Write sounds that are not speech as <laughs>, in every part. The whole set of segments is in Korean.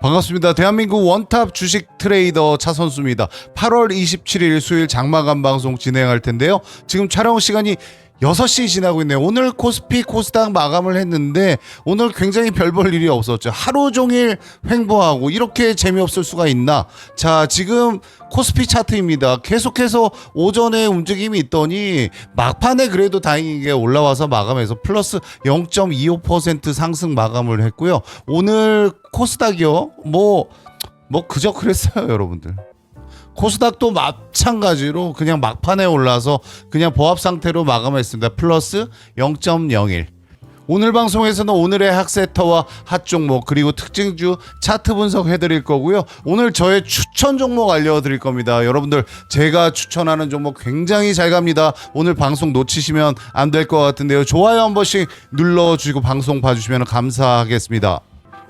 반갑습니다. 대한민국 원탑 주식 트레이더 차선수입니다. 8월 27일 수요일 장마감 방송 진행할 텐데요. 지금 촬영 시간이 6시 지나고 있네요. 오늘 코스피 코스닥 마감을 했는데 오늘 굉장히 별 볼 일이 없었죠. 하루 종일 횡보하고 이렇게 재미없을 수가 있나? 자, 지금 코스피 차트입니다. 계속해서 오전에 움직임이 있더니 막판에 그래도 다행히게 올라와서 마감해서 플러스 0.25% 상승 마감을 했고요. 오늘 코스닥이요. 뭐, 뭐 그저 그랬어요, 여러분들. 코스닥도 마찬가지로 그냥 막판에 올라서 그냥 보합 상태로 마감했습니다. 플러스 0.01. 오늘 방송에서는 오늘의 학세터와 핫 종목 그리고 특징주 차트 분석 해 드릴 거고요. 오늘 저의 추천 종목 알려 드릴 겁니다. 여러분들 제가 추천하는 종목 굉장히 잘 갑니다. 오늘 방송 놓치시면 안 될 것 같은데요. 좋아요 한 번씩 눌러 주시고 방송 봐 주시면 감사하겠습니다.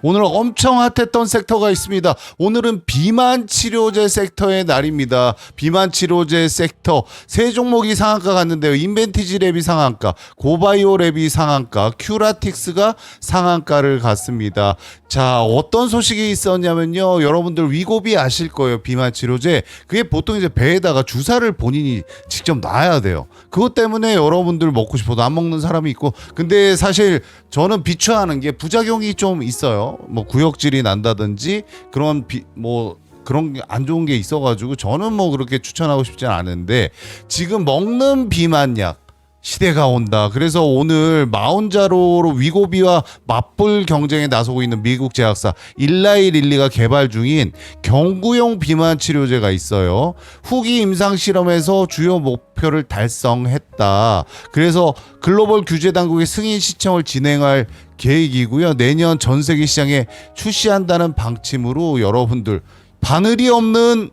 오늘 엄청 핫했던 섹터가 있습니다. 오늘은 비만 치료제 섹터의 날입니다. 비만 치료제 섹터 세 종목이 상한가 갔는데요. 인벤티지 랩이 상한가, 고바이오 랩이 상한가, 큐라틱스가 상한가를 갔습니다. 자, 어떤 소식이 있었냐면요. 여러분들 위고비 아실 거예요. 비만 치료제. 그게 보통 이제 배에다가 주사를 본인이 직접 놔야 돼요. 그것 때문에 여러분들 먹고 싶어도 안 먹는 사람이 있고 근데 사실 저는 비추하는 게 부작용이 좀 있어요. 뭐 구역질이 난다든지 그런 비, 뭐 그런 게안 좋은 게 있어가지고 저는 뭐 그렇게 추천하고 싶지 않은데 지금 먹는 비만약 시대가 온다. 그래서 오늘 마운자로로 위고비와 맞불 경쟁에 나서고 있는 미국 제약사 일라이 릴리가 개발 중인 경구용 비만 치료제가 있어요. 후기 임상 실험에서 주요 목표를 달성했다. 그래서 글로벌 규제 당국의 승인 시청을 진행할 계획이고요. 내년 전 세계 시장에 출시한다는 방침으로 여러분들 바늘이 없는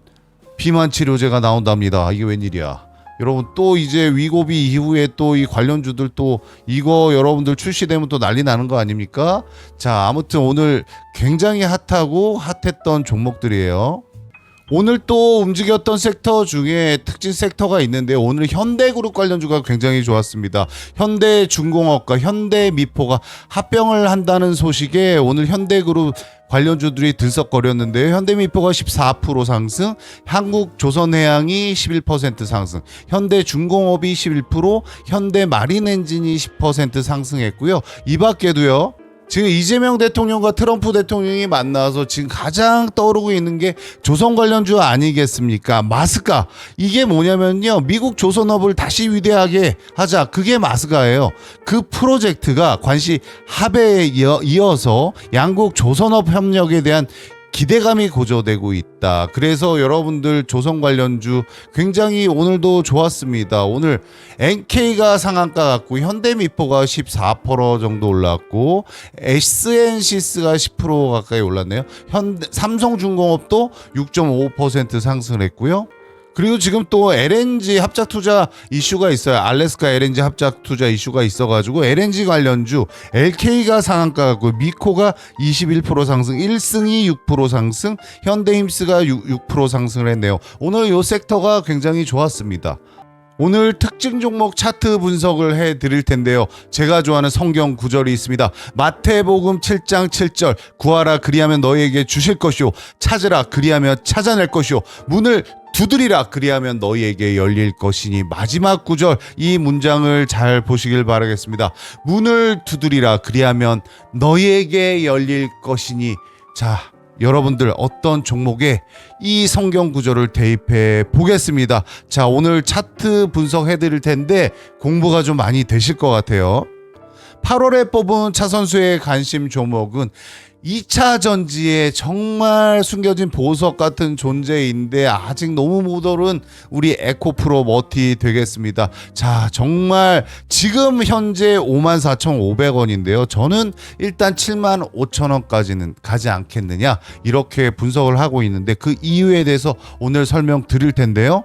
비만 치료제가 나온답니다. 이게 웬일이야? 여러분 또 이제 위고비 이후에 또 이 관련주들 또 이거 여러분들 출시되면 또 난리 나는 거 아닙니까? 자 아무튼 오늘 굉장히 핫하고 핫했던 종목들이에요. 오늘 또 움직였던 섹터 중에 특징 섹터가 있는데 오늘 현대그룹 관련주가 굉장히 좋았습니다. 현대중공업과 현대미포가 합병을 한다는 소식에 오늘 현대그룹 관련주들이 들썩거렸는데요. 현대미포가 14% 상승, 한국조선해양이 11% 상승, 현대중공업이 11%, 현대마린엔진이 10% 상승했고요. 이 밖에도요. 지금 이재명 대통령과 트럼프 대통령이 만나서 지금 가장 떠오르고 있는 게 조선 관련주 아니겠습니까? 마스카. 이게 뭐냐면요. 미국 조선업을 다시 위대하게 하자. 그게 마스카예요. 그 프로젝트가 관시 합의에 이어- 이어서 양국 조선업 협력에 대한 기대감이 고조되고 있다. 그래서 여러분들 조선 관련주 굉장히 오늘도 좋았습니다. 오늘 NK가 상한가 같고 현대미포가 14% 정도 올랐고 SNC스가 10% 가까이 올랐네요. 현대 삼성중공업도 6.5% 상승했고요. 그리고 지금 또 LNG 합작 투자 이슈가 있어요. 알래스카 LNG 합작 투자 이슈가 있어가지고 LNG 관련주 LK가 상한가 같고 미코가 21% 상승, 1승이 6% 상승, 현대힘스가 6, 6% 상승을 했네요. 오늘 요 섹터가 굉장히 좋았습니다. 오늘 특징 종목 차트 분석을 해 드릴 텐데요. 제가 좋아하는 성경 구절이 있습니다. 마태복음 7장 7절 구하라 그리하면 너희에게 주실 것이요 찾으라 그리하면 찾아낼 것이요 문을 두드리라 그리하면 너희에게 열릴 것이니 마지막 구절 이 문장을 잘 보시길 바라겠습니다. 문을 두드리라 그리하면 너희에게 열릴 것이니 자 여러분들 어떤 종목에 이 성경 구절을 대입해 보겠습니다. 자, 오늘 차트 분석해 드릴 텐데 공부가 좀 많이 되실 것 같아요. 8월에 뽑은 차 선수의 관심 종목은 2차 전지에 정말 숨겨진 보석 같은 존재인데 아직 너무 못 오른 우리 에코프로 머티 되겠습니다. 자, 정말 지금 현재 54,500원인데요. 저는 일단 75,000원까지는 가지 않겠느냐 이렇게 분석을 하고 있는데 그 이유에 대해서 오늘 설명 드릴 텐데요.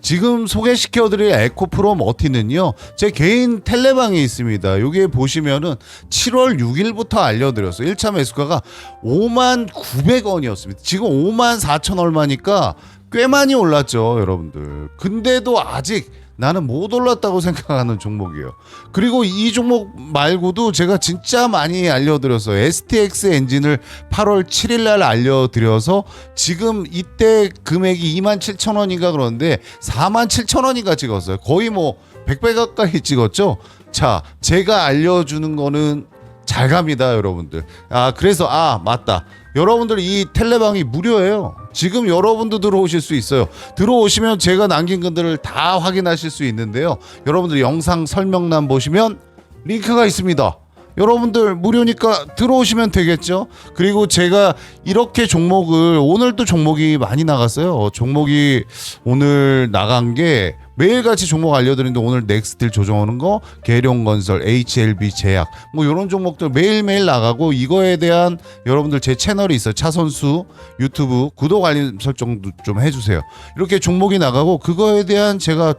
지금 소개시켜드릴 에코프로 머티는요 제 개인 텔레방에 있습니다. 여기에 보시면은 7월 6일부터 알려드렸어요. 1차 매수가가 5만 900원이었습니다. 지금 5만 4천 얼마니까 꽤 많이 올랐죠 여러분들. 근데도 아직 나는 못 올랐다고 <laughs> 생각하는 종목이에요. 그리고 이 종목 말고도 제가 진짜 많이 알려드렸어요. STX 엔진을 8월 7일 날 알려드려서 지금 이때 금액이 2만 7천 원인가 그러는데 4만 7천 원인가 찍었어요. 거의 뭐 100배 가까이 찍었죠. 자, 제가 알려주는 거는 잘 갑니다, 여러분들. 아, 그래서 아, 맞다. 여러분들 이 텔레방이 무료예요. 지금 여러분도 들어오실 수 있어요. 들어오시면 제가 남긴 것들을 다 확인하실 수 있는데요. 여러분들 영상 설명란 보시면 링크가 있습니다. 여러분들 무료니까 들어오시면 되겠죠. 그리고 제가 이렇게 종목을 오늘 또 종목이 많이 나갔어요. 종목이 오늘 나간 게 매일같이 종목 알려드리는데 오늘 넥스틸 조정하는 거, 계룡건설, HLB 제약 뭐 이런 종목들 매일매일 나가고 이거에 대한 여러분들 제 채널이 있어요. 차선수 유튜브 구독 알림 설정도 좀 해주세요. 이렇게 종목이 나가고 그거에 대한 제가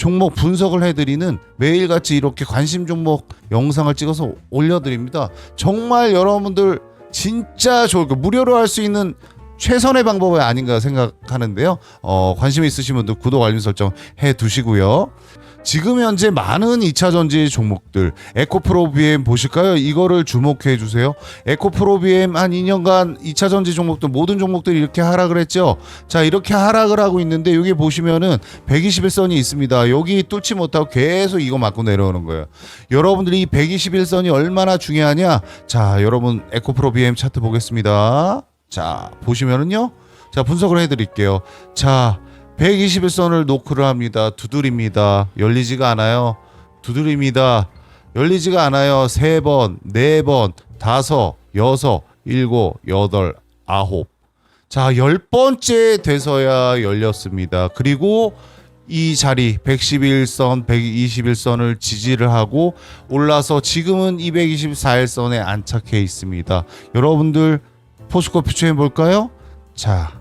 종목 분석을 해드리는 매일같이 이렇게 관심 종목 영상을 찍어서 올려드립니다. 정말 여러분들 진짜 좋을 거 무료로 할 수 있는 최선의 방법이 아닌가 생각하는데요. 어, 관심 있으신 분들 구독 알림 설정 해 두시고요. 지금 현재 많은 2차 전지 종목들 에코프로 BM 보실까요? 이거를 주목해 주세요. 에코프로 BM 한 2년간 2차 전지 종목들 모든 종목들이 이렇게 하락을 했죠. 자, 이렇게 하락을 하고 있는데 여기 보시면은 121선이 있습니다. 여기 뚫지 못하고 계속 이거 맞고 내려오는 거예요. 여러분들이 이 121선이 얼마나 중요하냐? 자, 여러분 에코프로 BM 차트 보겠습니다. 자, 보시면은요. 자, 분석을 해 드릴게요. 자, 121선을 노크를 합니다. 두드립니다. 열리지가 않아요. 두드립니다. 열리지가 않아요. 세 번, 네 번, 다섯, 여섯, 일곱, 여덟, 아홉. 자, 열 번째 돼서야 열렸습니다. 그리고 이 자리 111선, 121선을 지지를 하고 올라서 지금은 224일선에 안착해 있습니다. 여러분들 포스코 퓨처인 볼까요? 자,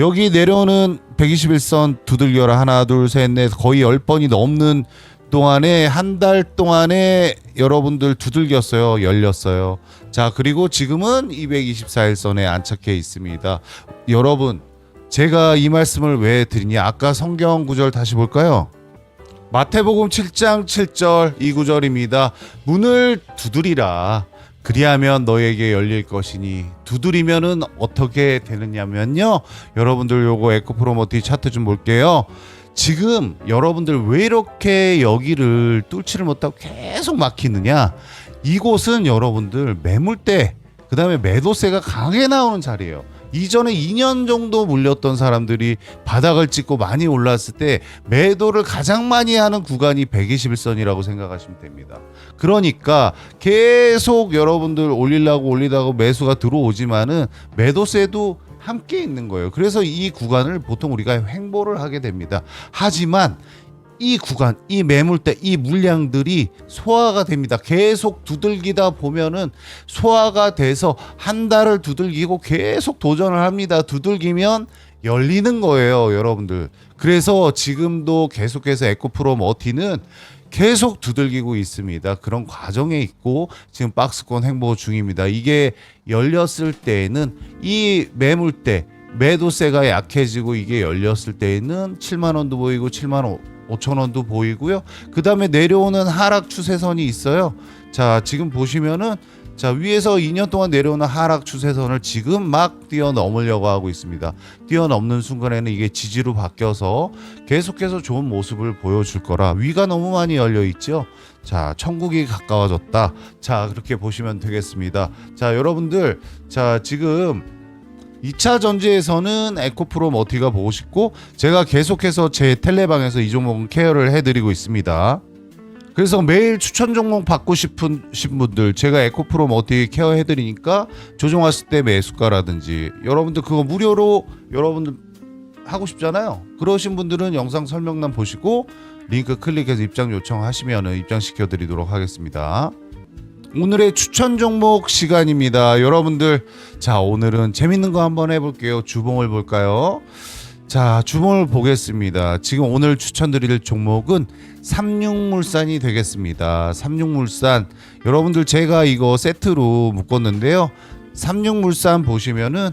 여기 내려오는 121선 두들겨라. 하나 둘 셋 넷 거의 10번이 넘는 동안에 한 달 동안에 여러분들 두들겼어요. 열렸어요. 자 그리고 지금은 224일선에 안착해 있습니다. 여러분 제가 이 말씀을 왜 드리냐? 아까 성경 구절 다시 볼까요? 마태복음 7장 7절 이 구절입니다. 문을 두드리라 그리하면 너에게 열릴 것이니 두드리면은 어떻게 되느냐면요. 여러분들 요거 에코프로모티 차트 좀 볼게요. 지금 여러분들 왜 이렇게 여기를 뚫지를 못하고 계속 막히느냐? 이곳은 여러분들 매물대 그다음에 매도세가 강하게 나오는 자리예요. 이전에 2년 정도 물렸던 사람들이 바닥을 찍고 많이 올랐을 때 매도를 가장 많이 하는 구간이 121선이라고 생각하시면 됩니다. 그러니까 계속 여러분들 올리려고 올리다가 매수가 들어오지만은 매도세도 함께 있는 거예요. 그래서 이 구간을 보통 우리가 횡보를 하게 됩니다. 하지만 이 구간, 이 매물대, 이 물량들이 소화가 됩니다. 계속 두들기다 보면은 소화가 돼서 한 달을 두들기고 계속 도전을 합니다. 두들기면 열리는 거예요, 여러분들. 그래서 지금도 계속해서 에코프로 머티는 계속 두들기고 있습니다. 그런 과정에 있고 지금 박스권 행보 중입니다. 이게 열렸을 때에는 이 매물대 매도세가 약해지고 이게 열렸을 때에는 7만 원도 보이고 7만 원 5천 원도 보이고요. 그 다음에 내려오는 하락 추세선이 있어요. 자, 지금 보시면은 자 위에서 2년 동안 내려오는 하락 추세선을 지금 막 뛰어넘으려고 하고 있습니다. 뛰어넘는 순간에는 이게 지지로 바뀌어서 계속해서 좋은 모습을 보여줄 거라 위가 너무 많이 열려 있죠. 자 천국이 가까워졌다. 자 그렇게 보시면 되겠습니다. 자 여러분들 자 지금 2차 전지에서는 에코프로 머티가 보고 싶고 제가 계속해서 제 텔레방에서 이 종목은 케어를 해드리고 있습니다. 그래서 매일 추천 종목 받고 싶은 분들 제가 에코프로 머티 케어 해드리니까 조정했을 때 매수가라든지 여러분들 그거 무료로 여러분들 하고 싶잖아요. 그러신 분들은 영상 설명란 보시고 링크 클릭해서 입장 요청하시면 입장시켜 드리도록 하겠습니다. 오늘의 추천 종목 시간입니다. 여러분들, 자, 오늘은 재밌는 거 한번 해볼게요. 주봉을 볼까요? 자, 주봉을 보겠습니다. 지금 오늘 추천드릴 종목은 삼육물산이 되겠습니다. 삼육물산. 여러분들, 제가 이거 세트로 묶었는데요. 삼육물산 보시면은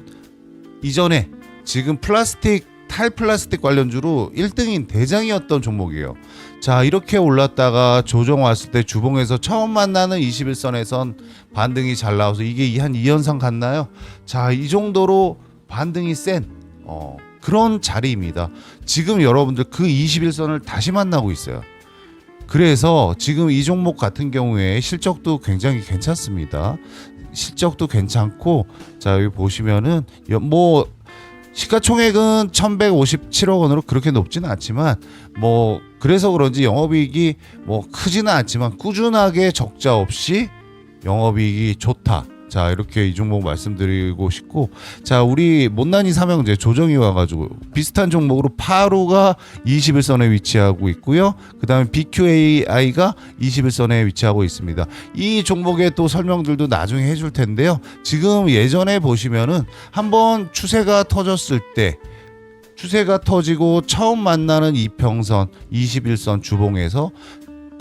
이전에 지금 플라스틱 탈플라스틱 관련주로 1등인 대장이었던 종목이에요. 자 이렇게 올랐다가 조정 왔을 때 주봉에서 처음 만나는 21선에선 반등이 잘 나와서 이게 한 2연상 같나요? 자 이 정도로 반등이 센 어, 그런 자리입니다. 지금 여러분들 그 21선을 다시 만나고 있어요. 그래서 지금 이 종목 같은 경우에 실적도 굉장히 괜찮습니다. 실적도 괜찮고 자 여기 보시면은 여- 뭐 시가총액은 1,157억 원으로 그렇게 높지는 않지만 뭐 그래서 그런지 영업이익이 뭐 크지는 않지만 꾸준하게 적자 없이 영업이익이 좋다. 자 이렇게 이 종목 말씀드리고 싶고 자 우리 못난이 삼형제 조정이 와가지고 비슷한 종목으로 파루가 21선에 위치하고 있고요. 그 다음에 BQAI가 21선에 위치하고 있습니다. 이 종목의 또 설명들도 나중에 해줄 텐데요. 지금 예전에 보시면은 한번 추세가 터졌을 때 추세가 터지고 처음 만나는 이평선 21선 주봉에서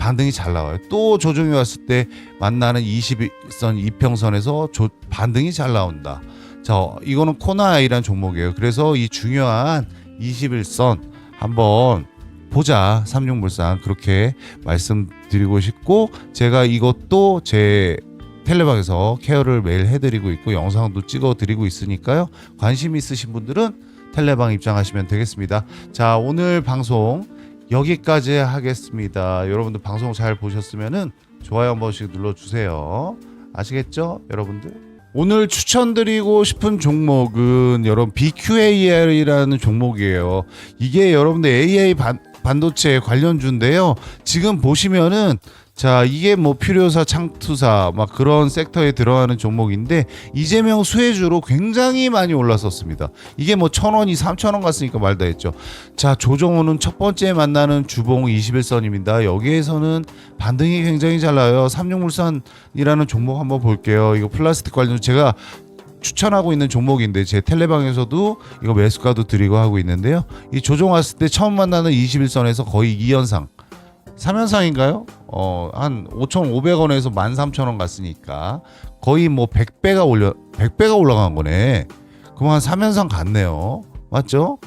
반등이 잘 나와요. 또 조정이 왔을 때 만나는 21선 이평선에서 조, 반등이 잘 나온다. 자, 이거는 코나아이란 종목이에요. 그래서 이 중요한 21선 한번 보자. 삼육물산 그렇게 말씀드리고 싶고 제가 이것도 제 텔레방에서 케어를 매일 해드리고 있고 영상도 찍어드리고 있으니까요. 관심 있으신 분들은 텔레방 입장하시면 되겠습니다. 자, 오늘 방송 여기까지 하겠습니다. 여러분들 방송 잘 보셨으면은 좋아요 한 번씩 눌러주세요. 아시겠죠, 여러분들? 오늘 추천드리고 싶은 종목은 여러분 BQAR이라는 종목이에요. 이게 여러분들 반, 반도체 관련주인데요. 지금 보시면은 자 이게 뭐 필요사 창투사 막 그런 섹터에 들어가는 종목인데 이재명 수혜주로 굉장히 많이 올랐었습니다. 이게 뭐 천 원이 삼천 원 갔으니까 말다 했죠. 자 조정호는 첫 번째 만나는 주봉 21선입니다. 여기에서는 반등이 굉장히 잘 나요. 삼육물산이라는 종목 한번 볼게요. 이거 플라스틱 관련 제가 추천하고 있는 종목인데 제 텔레방에서도 이거 매수가도 드리고 하고 있는데요. 이 조정 왔을 때 처음 만나는 21선에서 거의 2연상 3연상인가요? 어, 한 5,500원에서 13,000원 갔으니까 거의 뭐 100배가 올려 100배가 올라간 거네. 그럼 한 3연상 갔네요. 맞죠?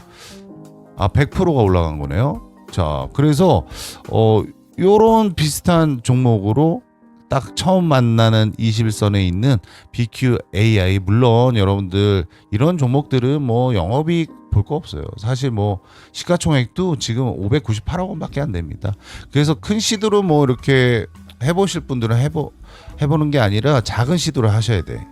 아, 100%가 올라간 거네요. 자, 그래서 어 요런 비슷한 종목으로 딱 처음 만나는 21선에 있는 BQAI 물론 여러분들 이런 종목들은 뭐 영업이익 볼 거 없어요. 사실 뭐 시가총액도 지금 598억 원밖에 안 됩니다. 그래서 큰 시도로 뭐 이렇게 해보실 분들은 해보 해보는 게 아니라 작은 시도를 하셔야 돼.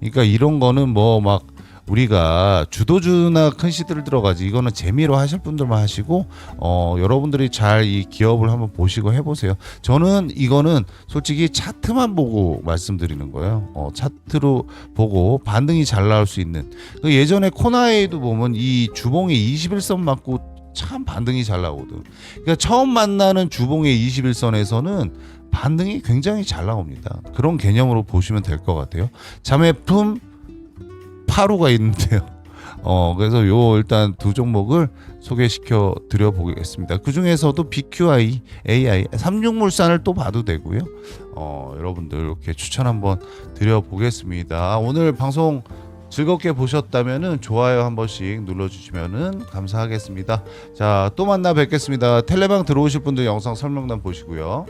그러니까 이런 거는 뭐 막 우리가 주도주나 큰 시도를 들어가지 이거는 재미로 하실 분들만 하시고 어 여러분들이 잘 이 기업을 한번 보시고 해보세요. 저는 이거는 솔직히 차트만 보고 말씀드리는 거예요. 어 차트로 보고 반등이 잘 나올 수 있는 그 예전에 코나에도 보면 이 주봉에 21선 맞고 참 반등이 잘 나오거든. 그러니까 처음 만나는 주봉의 21선에서는 반등이 굉장히 잘 나옵니다. 그런 개념으로 보시면 될 것 같아요. 자매품 8호가 있는데요. <laughs> 어 그래서 요 일단 두 종목을 소개시켜 드려 보겠습니다. 그 중에서도 BQI, AI, 삼육물산을 또 봐도 되고요. 어 여러분들 이렇게 추천 한번 드려 보겠습니다. 오늘 방송 즐겁게 보셨다면은 좋아요 한 번씩 눌러주시면은 감사하겠습니다. 자 또 만나 뵙겠습니다. 텔레방 들어오실 분들 영상 설명란 보시고요.